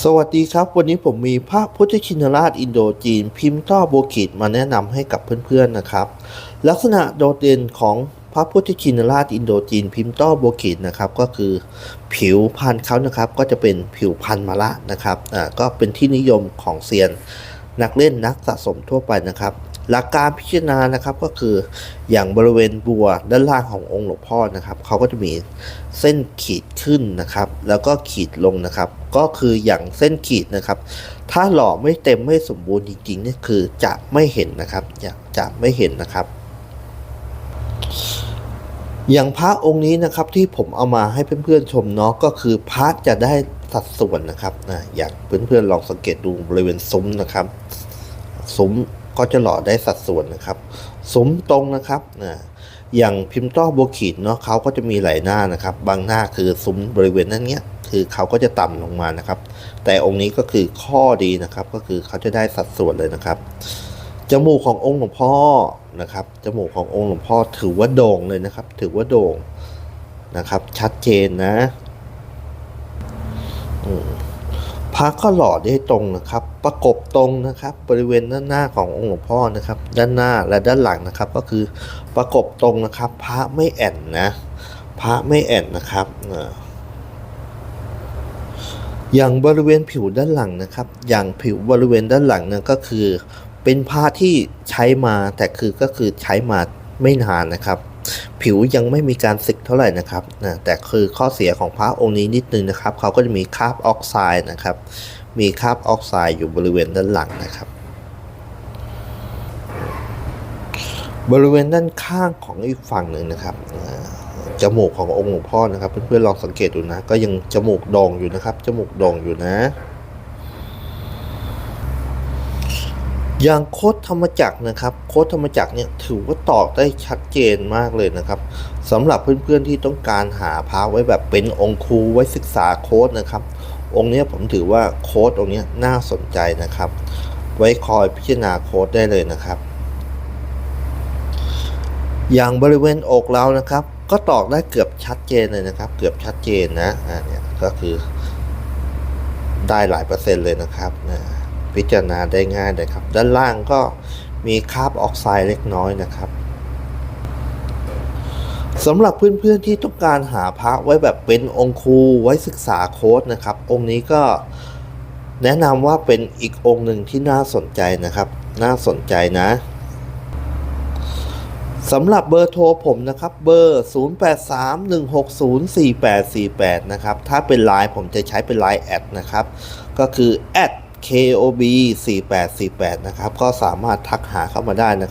สวัสดีครับ วันนี้ผมมีพระพุทธชินราชอินโดจีน พิมพ์ต้อโบกิดมาแนะนำให้กับเพื่อนๆนะครับ ลักษณะโดดเด่นของพระพุทธชินราชอินโดจีน พิมพ์ต้อโบกิดนะครับก็คือผิวพันธุ์เขานะครับก็จะเป็นผิวพันธุ์มะละนะครับอ่าก็เป็นที่นิยมของเซียนนักเล่นนักสะสมทั่วไปนะครับ หลักการพิจารณานะครับก็คืออย่างบริเวณบัวด้านล่างขององค์หลวงพ่อนะครับเขาก็จะมีเส้นขีดขึ้นนะครับ แล้วก็ขีดลงนะครับ ก็คืออย่างเส้นขีดนะครับ ถ้าหล่อไม่เต็มไม่สมบูรณ์จริงๆนี่คือจะไม่เห็นนะครับจะไม่เห็นนะครับ อย่างพระองค์นี้นะครับที่ผมเอามาให้เพื่อนๆชมเนาะก็คือพระจะได้สัดส่วนนะครับนะอย่างเพื่อนๆลองสังเกตดูบริเวณซุ้มนะครับ ซุ้ม ก็จะหล่อได้สัดส่วนนะครับซุ้มตรงนะครับนะอย่างพิมพ์ต้อโบวขีดเนาะเขาก็จะมีหลายหน้านะครับ บางหน้าคือซุ้มบริเวณนั้นเนี้ยคือเขาก็จะต่ำลงมานะครับ แต่องค์นี้ก็คือข้อดีนะครับ ก็คือเขาจะได้สัดส่วนเลยนะครับจมูกขององค์หลวงพ่อนะครับจมูกขององค์หลวงพ่อถือว่าโด่งเลยนะครับ ถือว่าโด่งนะครับ ชัดเจนนะ อืม ระก็หล่อได้ตรงนะครับ ประกบตรงนะครับ บริเวณด้านหน้าขององค์หลวงพ่อนะครับ ด้านหน้าและด้านหลังนะครับ ก็คือประกบตรงนะครับ พระไม่แอนนะ พระไม่แอนนะครับอ่าอย่างบริเวณผิวด้านหลังนะครับ อย่างผิวบริเวณด้านหลังเนี่ยก็คือ เป็นผ้าที่ใช้มาแต่คือก็คือใช้มาไม่นานนะครับ ผิวยังไม่มีการสึกเท่าไหร่นะครับนะแต่คือข้อเสียของพระองค์นี้นิดนึงนะครับเขาก็จะมีคราบออกไซด์นะครับ มีคราบออกไซด์อยู่บริเวณด้านหลังนะครับ บริเวณด้านข้างของอีกฝั่งหนึ่งนะครับจมูกขององค์หลวงพ่อนะครับ เพื่อนๆลองสังเกตดูนะ ก็ยังจมูกโด่งอยู่นะครับจมูกโด่งอยู่นะ อย่างโคดธรรมจักรนะครับโคดธรรมจักรเนี่ยถือว่าตอบได้ชัดเจนมากเลยนะครับสำหรับเพื่อนๆที่ต้องการหาพระไว้แบบเป็นองค์ครูไว้ศึกษาโค้ดนะครับ องค์เนี้ยผมถือว่าโค้ดองค์เนี้ยน่าสนใจนะครับ ไว้คอยพิจารณาโค้ดได้เลยนะครับ อย่างบริเวณอกเรานะครับ ก็ตอกได้เกือบชัดเจนเลยนะครับ เกือบชัดเจนนะอ่าเนี่ยก็คือได้หลายเปอร์เซ็นต์เลยนะครับนะ พิจารณาได้ง่ายเลยครับ ด้านล่างก็มีคาราบออกไซด์เล็กน้อยนะครับสำหรับเพื่อนๆที่ต้องการหาพระไว้แบบเป็นองค์ครูไว้ศึกษาโค้ดนะครับ องค์นี้ก็แนะนำว่าเป็นอีกองค์หนึ่งที่น่าสนใจนะครับ น่าสนใจนะสำหรับเบอร์โทรผมนะครับเบอร์ 0831604848 นะครับ ถ้าเป็นไลน์ผมจะใช้เป็นไลน์แอดนะครับ ก็คือ @kob4848 นะครับ ก็สามารถทักหาเข้ามาได้นะครับ